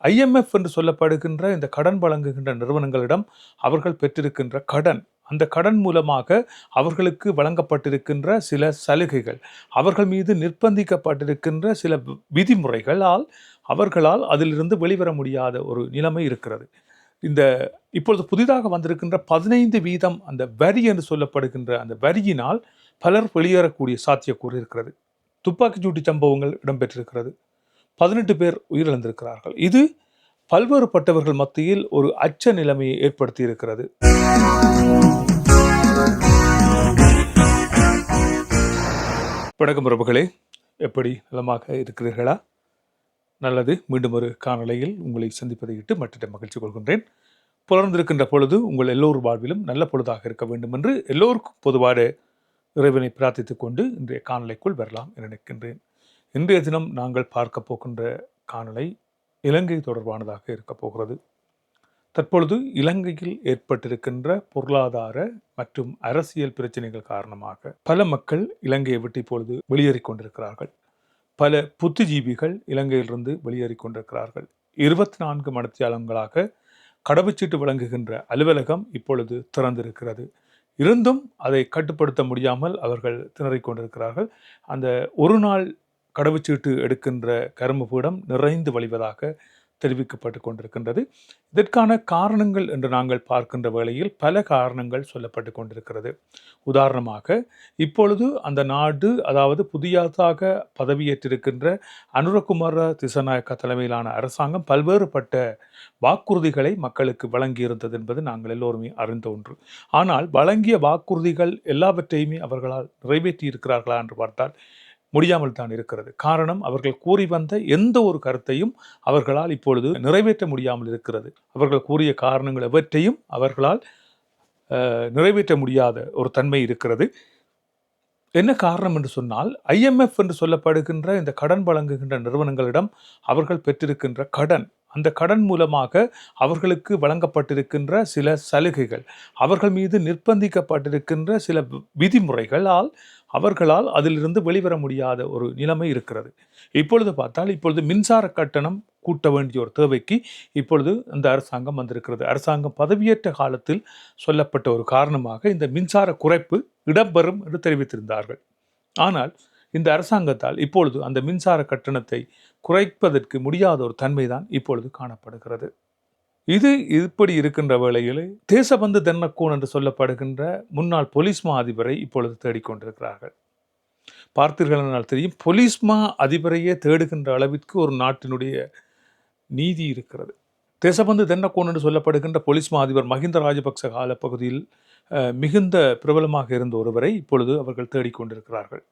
IMF என்று சொல்லப்படுகின்ற இந்த கடன் வழங்குகின்ற நிறுவனங்களிடம் அவர்கள் பெற்றிருக்கின்ற கடன் அந்த கடன் மூலமாக அவர்களுக்கு வழங்கப்பட்டிருக்கின்ற சில சலுகைகள் அவர்கள் மீது நிர்பந்திக்கப்பட்டிருக்கின்ற சில விதிமுறைகளால் அவர்களால் அதிலிருந்து வெளிவர முடியாத ஒரு நிலைமை இருக்கிறது. இந்த இப்பொழுது புதிதாக வந்திருக்கின்ற பதினைந்து வீதம் அந்த வரி என்று சொல்லப்படுகின்ற அந்த வரியினால் பலர் வெளியேறக்கூடிய சாத்தியக்கூறு இருக்கிறது. துப்பாக்கிச்சூட்டு சம்பவங்கள் இடம்பெற்றிருக்கிறது. பதினெட்டு பேர் உயிரிழந்திருக்கிறார்கள். இது பல்வேறுபட்டவர்கள் மத்தியில் ஒரு அச்ச நிலைமையை ஏற்படுத்தி இருக்கிறது வணக்கம் பிரபுகளே. எப்படி நலமாக இருக்கிறீர்களா? நல்லது. மீண்டும் ஒரு காணொளியில் உங்களை சந்திப்பதை இட்டு மற்றிட மகிழ்ச்சி கொள்கின்றேன். புலர்ந்திருக்கின்ற பொழுது உங்கள் எல்லோர் வாழ்விலும் நல்ல பொழுதாக இருக்க வேண்டும் என்று எல்லோருக்கும் பொதுவாக இறைவனை பிரார்த்தித்துக் கொண்டு இன்றைய காணொளிக்குள் வரலாம் என நினைக்கின்றேன். இன்றைய தினம் நாங்கள் பார்க்க போகின்ற காணொளி இலங்கை தொடர்பானதாக இருக்கப் போகிறது. தற்பொழுது இலங்கையில் ஏற்பட்டிருக்கின்ற பொருளாதார மற்றும் அரசியல் பிரச்சனைகள் காரணமாக பல மக்கள் இலங்கையை விட்டு இப்பொழுது வெளியேறிக் கொண்டிருக்கிறார்கள். பல புத்திஜீவிகள் இலங்கையிலிருந்து வெளியேறிக் கொண்டிருக்கிறார்கள். இருபத்தி நான்கு மடத்தியாளங்களாக கடவுச்சீட்டு வழங்குகின்ற அலுவலகம் இப்பொழுது திறந்திருக்கிறது. இருந்தும் அதை கட்டுப்படுத்த முடியாமல் அவர்கள் திணறிக் கொண்டிருக்கிறார்கள். அந்த ஒரு நாள் கடவுச்சீட்டு எடுக்கின்ற கரும்புபீடம் நிறைந்து வழிவதாக தெரிவிக்கப்பட்டு கொண்டிருக்கின்றது. இதற்கான காரணங்கள் என்று நாங்கள் பார்க்கின்ற வேளையில் பல காரணங்கள் சொல்லப்பட்டு கொண்டிருக்கிறது. உதாரணமாக இப்பொழுது அந்த நாடு அதாவது புதியதாக பதவியேற்றிருக்கின்ற அனுரகுமார திசநாயக்க தலைமையிலான அரசாங்கம் பல்வேறுபட்ட வாக்குறுதிகளை மக்களுக்கு வழங்கியிருந்தது என்பது நாங்கள் எல்லோருமே அறிந்த ஒன்று. ஆனால் வழங்கிய வாக்குறுதிகள் எல்லாவற்றையுமே அவர்களால் நிறைவேற்றி இருக்கிறார்களா என்று பார்த்தால் முடியாமல் தான் இருக்கிறது. காரணம் அவர்கள் கூறி வந்த எந்த ஒரு கருத்தையும் அவர்களால் இப்பொழுது நிறைவேற்ற முடியாமல் இருக்கிறது. அவர்கள் கூறிய காரணங்கள் எவற்றையும் அவர்களால் நிறைவேற்ற முடியாத ஒரு தன்மை இருக்கிறது. என்ன காரணம் என்று சொன்னால் ஐஎம்எஃப் என்று சொல்லப்படுகின்ற இந்த கடன் வழங்குகின்ற நிறுவனங்களிடம் அவர்கள் பெற்றிருக்கின்ற கடன் அந்த கடன் மூலமாக அவர்களுக்கு வழங்கப்பட்டிருக்கின்ற சில சலுகைகள் அவர்கள் மீது நிர்பந்திக்கப்பட்டிருக்கின்ற சில விதிமுறைகளால் அவர்களால் அதிலிருந்து வெளிவர முடியாத ஒரு நிலைமை இருக்கிறது. இப்பொழுது பார்த்தால் இப்பொழுது மின்சார கட்டணம் கூட்ட வேண்டிய ஒரு தேவைக்கு இப்பொழுது இந்த அரசாங்கம் வந்திருக்கிறது. அரசாங்கம் பதவியேற்ற காலத்தில் சொல்லப்பட்ட ஒரு காரணமாக இந்த மின்சார குறைப்பு இடம்பெறும் என்று தெரிவித்திருந்தார்கள். ஆனால் இந்த அரசாங்கத்தால் இப்பொழுது அந்த மின்சார கட்டணத்தை குறைப்பதற்கு முடியாத ஒரு தன்மைதான் இப்பொழுது காணப்படுகிறது. இது இப்படி இருக்கின்ற வேளையில் தேசபந்து தென்னக்கோன் என்று சொல்லப்படுகின்ற முன்னாள் போலீஸ் மா அதிபரை இப்பொழுது தேடிக்கொண்டிருக்கிறார்கள். பார்த்தீர்கள் என்றால் தெரியும் பொலிஸ்மா மா அதிபரையே தேடுகின்ற அளவிற்கு ஒரு நாட்டினுடைய நீதி இருக்கிறது. தேசபந்து தென்னக்கோன் என்று சொல்லப்படுகின்ற பொலிஸ்மா அதிபர் மஹிந்த ராஜபக்ச காலப்பகுதியில் பகுதியில் மிகுந்த பிரபலமாக இருந்த ஒருவரை இப்பொழுது அவர்கள் தேடிக்கொண்டிருக்கிறார்கள்.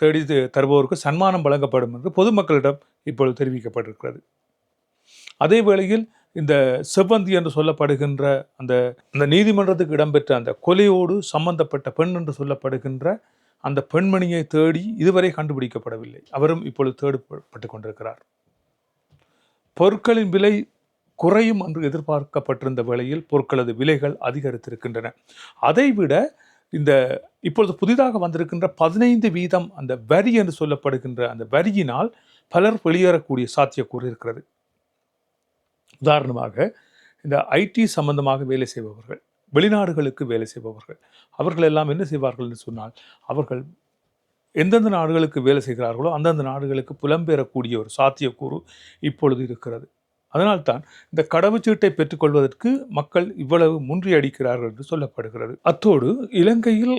தேடி தருபவருக்கு சன்மானம் வழங்கப்படும் என்று பொதுமக்களிடம் இப்பொழுது தெரிவிக்கப்பட்டிருக்கிறது. அதே வேளையில் இந்த செவ்வந்தி என்று சொல்லப்படுகின்ற அந்த அந்த நீதிமன்றத்துக்கு இடம்பெற்ற அந்த கொலையோடு சம்பந்தப்பட்ட பெண் என்று சொல்லப்படுகின்ற அந்த பெண்மணியை தேடி இதுவரை கண்டுபிடிக்கப்படவில்லை. அவரும் இப்பொழுது தேடப்பட்டு கொண்டிருக்கிறார். பொருட்களின் விலை குறையும் என்று எதிர்பார்க்கப்பட்டிருந்த வேளையில் பொருட்களது விலைகள் அதிகரித்திருக்கின்றன. அதைவிட இந்த இப்பொழுது புதிதாக வந்திருக்கின்ற பதினைந்து வீதம் அந்த வரி என்று சொல்லப்படுகின்ற அந்த வரியினால் பலர் வெளியேறக்கூடிய சாத்தியக்கூறு இருக்கிறது. உதாரணமாக இந்த ஐடி சம்பந்தமாக வேலை செய்பவர்கள் வெளிநாடுகளுக்கு வேலை செய்பவர்கள் அவர்கள் எல்லாம் என்ன செய்வார்கள் என்று சொன்னால் அவர்கள் எந்தெந்த நாடுகளுக்கு வேலை செய்கிறார்களோ அந்தந்த நாடுகளுக்கு புலம்பெறக்கூடிய ஒரு சாத்தியக்கூறு இப்பொழுது இருக்கிறது. அதனால்தான் இந்த கடவுச்சீட்டை பெற்றுக்கொள்வதற்கு மக்கள் இவ்வளவு முன்றியடிக்கிறார்கள் என்று சொல்லப்படுகிறது. அத்தோடு இலங்கையில்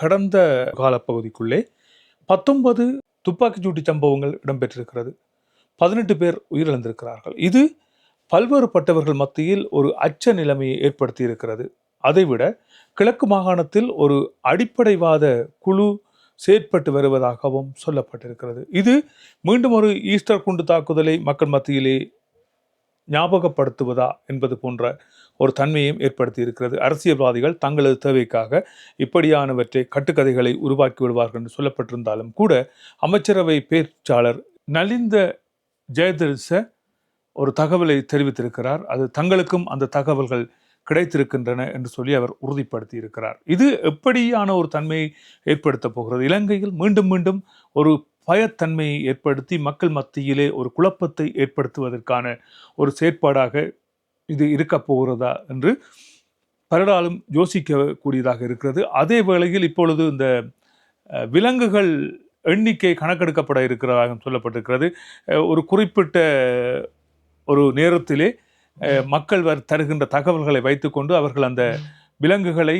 கடந்த காலப்பகுதிக்குள்ளே பத்தொன்பது துப்பாக்கிச்சூட்டு சம்பவங்கள் இடம்பெற்றிருக்கிறது. பதினெட்டு பேர் உயிரிழந்திருக்கிறார்கள். இது பல்வேறுபட்டவர்கள் மத்தியில் ஒரு அச்ச நிலைமையை ஏற்படுத்தி இருக்கிறது அதைவிட கிழக்கு மாகாணத்தில் ஒரு அடிப்படைவாத குழு செயற்பட்டு வருவதாகவும் சொல்லப்பட்டிருக்கிறது. இது மீண்டும் ஒரு ஈஸ்டர் குண்டு தாக்குதலை மக்கள் மத்தியிலே ஞாபகப்படுத்துவதா என்பது போன்ற ஒரு தன்மையும் ஏற்படுத்தி இருக்கிறது அரசியல்வாதிகள் தங்களது தேவைக்காக இப்படியானவற்றை கட்டுக்கதைகளை உருவாக்கி விடுவார்கள் என்று சொல்லப்பட்டிருந்தாலும் கூட அமைச்சரவை பேச்சாளர் நலிந்த ஜெயதரிச ஒரு தகவலை தெரிவித்திருக்கிறார். அது தங்களுக்கும் அந்த தகவல்கள் கிடைத்திருக்கின்றன என்று சொல்லி அவர் உறுதிப்படுத்தி இருக்கிறார் இது எப்படியான ஒரு தன்மையை ஏற்படுத்தப் போகிறது? இலங்கையில் மீண்டும் மீண்டும் ஒரு பயத்தன்மையை ஏற்படுத்தி மக்கள் மத்தியிலே ஒரு குழப்பத்தை ஏற்படுத்துவதற்கான ஒரு செயற்பாடாக இது இருக்கப் போகிறதா என்று பலராலும் யோசிக்கக்கூடியதாக இருக்கிறது. அதே வேளையில் இப்பொழுது இந்த விலங்குகள் எண்ணிக்கை கணக்கெடுக்கப்பட இருக்கிறதாக சொல்லப்பட்டிருக்கிறது. ஒரு குறிப்பிட்ட ஒரு நேரத்திலே மக்கள் வர் தருகின்ற தகவல்களை வைத்துக்கொண்டு அவர்கள் அந்த விலங்குகளை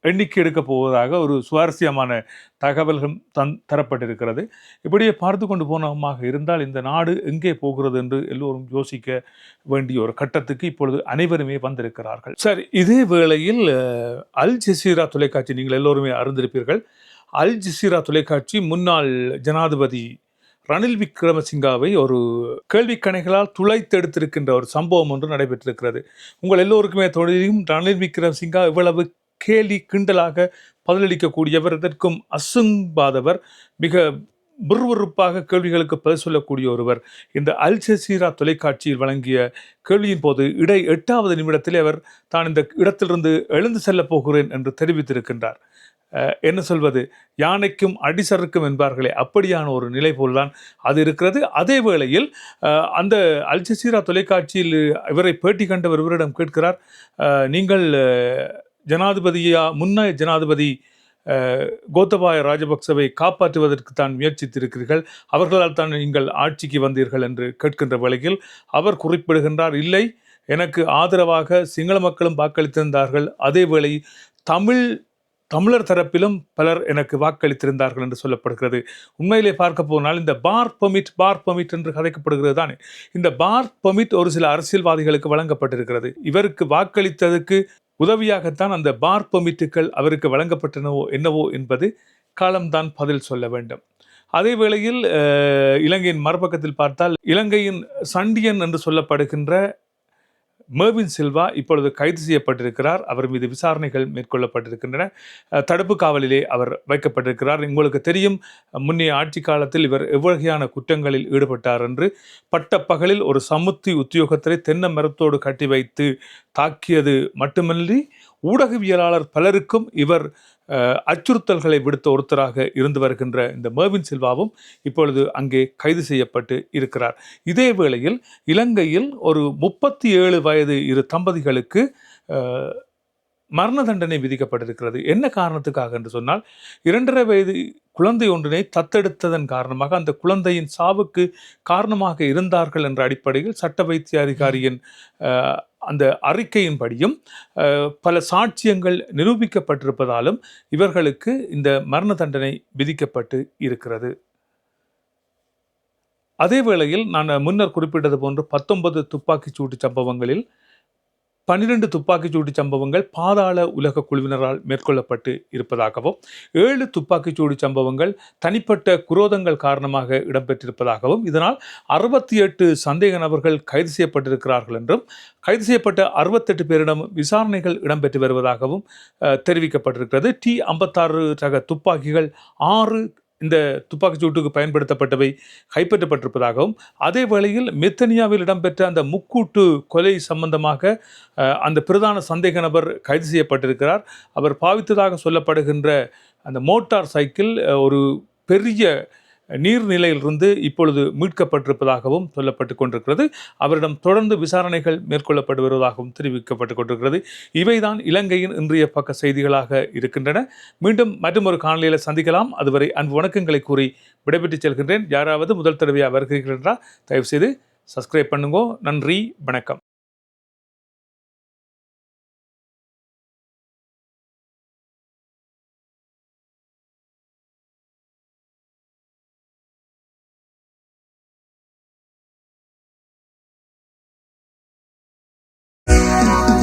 எண்ணிக்கை எடுக்கப் போவதாக ஒரு சுவாரஸ்யமான தகவல்கள் தன் தரப்பட்டிருக்கிறது. இப்படியே பார்த்து கொண்டு போனமாக இருந்தால் இந்த நாடு எங்கே போகிறது என்று எல்லோரும் யோசிக்க வேண்டிய ஒரு கட்டத்துக்கு இப்பொழுது அனைவருமே வந்திருக்கிறார்கள். சரி இதே வேளையில் அல் ஜசீரா தொலைக்காட்சி நீங்கள் எல்லோருமே அறிந்திருப்பீர்கள். அல் ஜசீரா தொலைக்காட்சி முன்னாள் ஜனாதிபதி ரணில் விக்ரமசிங்காவை ஒரு கேள்விக்கணைகளால் துளைத்தெடுத்திருக்கின்ற ஒரு சம்பவம் ஒன்று நடைபெற்றிருக்கிறது. உங்கள் எல்லோருக்குமே தொழிலும் ரணில் விக்ரமசிங்கா இவ்வளவு கேலி கிண்டலாக பதிலளிக்கக்கூடியவர் இதற்கும் அசும்பாதவர் மிக விறுவிறுப்பாக கேள்விகளுக்கு பதில் சொல்லக்கூடிய ஒருவர். இந்த அல் ஜசீரா தொலைக்காட்சியில் வழங்கிய கேள்வியின் போது இடை எட்டாவது நிமிடத்திலே அவர் தான் இந்த இடத்திலிருந்து எழுந்து செல்லப் போகிறேன் என்று தெரிவித்திருக்கின்றார். என்ன சொல்வது? யானைக்கும் அடிசறுக்கும் என்பார்களே அப்படியான ஒரு நிலை போல்தான் அது இருக்கிறது. அதே வேளையில் அந்த அல் ஜசீரா தொலைக்காட்சியில் இவரை பேட்டி கண்டவர் இவரிடம் கேட்கிறார் நீங்கள் ஜனாதிபதியா முன்னாள் ஜனாதிபதி கோத்தபாய ராஜபக்சவை காப்பாற்றுவதற்கு தான் முயற்சித்திருக்கிறீர்கள். அவர்களால் தான் நீங்கள் ஆட்சிக்கு வந்தீர்கள் என்று கேட்கின்ற வேளையில் அவர் குறிப்பிடுகின்றார் இல்லை எனக்கு ஆதரவாக சிங்கள மக்களும் வாக்களித்திருந்தார்கள். அதேவேளை தமிழ் தமிழர் தரப்பிலும் பலர் எனக்கு வாக்களித்திருந்தார்கள் என்று சொல்லப்படுகிறது. உண்மையிலே பார்க்க போனால் இந்த பார் பமிட் பார் பமிட் என்று கதைக்கப்படுகிறது தானே. இந்த பார் பெர்மிட் ஒரு சில அரசியல்வாதிகளுக்கு வழங்கப்பட்டிருக்கிறது. இவருக்கு வாக்களித்ததுக்கு உதவியாகத்தான் அந்த பார் பெர்மிட்டுகள் அவருக்கு வழங்கப்பட்டனவோ என்னவோ என்பது காலம்தான் பதில் சொல்ல வேண்டும். அதே வேளையில் இலங்கையின் மறுபக்கத்தில் பார்த்தால் இலங்கையின் சண்டியன் என்று சொல்லப்படுகின்ற மேர்வின் சில்வா இப்பொழுது கைது செய்யப்பட்டிருக்கிறார். அவர் மீது விசாரணைகள் மேற்கொள்ளப்பட்டிருக்கின்றன. தடுப்பு காவலிலே அவர் வைக்கப்பட்டிருக்கிறார். உங்களுக்கு தெரியும் முன்னைய ஆட்சி காலத்தில் இவர் எவ்வகையான குற்றங்களில் ஈடுபட்டார் என்று. பட்டப்பகலில் ஒரு சமுத்தி உத்தியோகத்தை தென்னை மரத்தோடு கட்டி வைத்து தாக்கியது மட்டுமின்றி ஊடகவியலாளர் பலருக்கும் இவர் அச்சுறுத்தல்களை விடுத்த ஒருத்தராக இருந்து வருகின்ற இந்த மேர்வின் சில்வாவும் இப்பொழுது அங்கே கைது செய்யப்பட்டு இருக்கிறார். இதே வேளையில் இலங்கையில் ஒரு முப்பத்தி ஏழு வயது இரு தம்பதிகளுக்கு மரண தண்டனை விதிக்கப்பட்டிருக்கிறது. என்ன காரணத்துக்காக என்று சொன்னால் இரண்டரை வயது குழந்தை ஒன்றினை தத்தெடுத்ததன் காரணமாக அந்த குழந்தையின் சாவுக்கு காரணமாக இருந்தார்கள் என்ற அடிப்படையில் சட்ட வைத்திய அதிகாரியின் அந்த அறிக்கையின்படியும் பல சாட்சியங்கள் நிரூபிக்கப்பட்டிருப்பதாலும் இவர்களுக்கு இந்த மரண தண்டனை விதிக்கப்பட்டு இருக்கிறது. அதே வேளையில் நான் முன்னர் குறிப்பிட்டது போன்று பத்தொன்பது துப்பாக்கிச் சூட்டு சம்பவங்களில் பன்னிரண்டு துப்பாக்கிச்சூடு சம்பவங்கள் பாதாள உலக குழுவினரால் மேற்கொள்ளப்பட்டு இருப்பதாகவும் ஏழு துப்பாக்கிச்சூடு சம்பவங்கள் தனிப்பட்ட குரோதங்கள் காரணமாக இடம்பெற்றிருப்பதாகவும் இதனால் அறுபத்தி எட்டு சந்தேக நபர்கள் கைது செய்யப்பட்டிருக்கிறார்கள் என்றும் கைது செய்யப்பட்ட அறுபத்தெட்டு பேரிடம் விசாரணைகள் இடம்பெற்று வருவதாகவும் தெரிவிக்கப்பட்டிருக்கிறது. டி ஐம்பத்தாறு ரக துப்பாக்கிகள் ஆறு இந்த துப்பாக்கிச்சூட்டுக்கு பயன்படுத்தப்பட்டவை கைப்பற்றப்பட்டிருப்பதாகவும் அதே வேளையில் மெத்தனியாவில் இடம்பெற்ற அந்த முக்கூட்டு கொலை சம்பந்தமாக அந்த பிரதான சந்தேக நபர் கைது செய்யப்பட்டிருக்கிறார். அவர் பாவித்ததாக சொல்லப்படுகின்ற அந்த மோட்டார் சைக்கிள் ஒரு பெரிய நீர்நிலையிலிருந்து இப்பொழுது மீட்கப்பட்டிருப்பதாகவும் சொல்லப்பட்டு கொண்டிருக்கிறது. அவரிடம் தொடர்ந்து விசாரணைகள் மேற்கொள்ளப்பட்டு வருவதாகவும் தெரிவிக்கப்பட்டு கொண்டிருக்கிறது. இவைதான் இலங்கையின் இன்றைய பக்க செய்திகளாக இருக்கின்றன. மீண்டும் மற்றொரு காணொலியில் சந்திக்கலாம். அதுவரை அன்பு வணக்கங்களை கூறி விடைபெற்று செல்கின்றேன். யாராவது முதல் தடவையாக வருகிறீர்கள் என்றால் தயவுசெய்து சப்ஸ்கிரைப் பண்ணுங்க. நன்றி வணக்கம். Bye.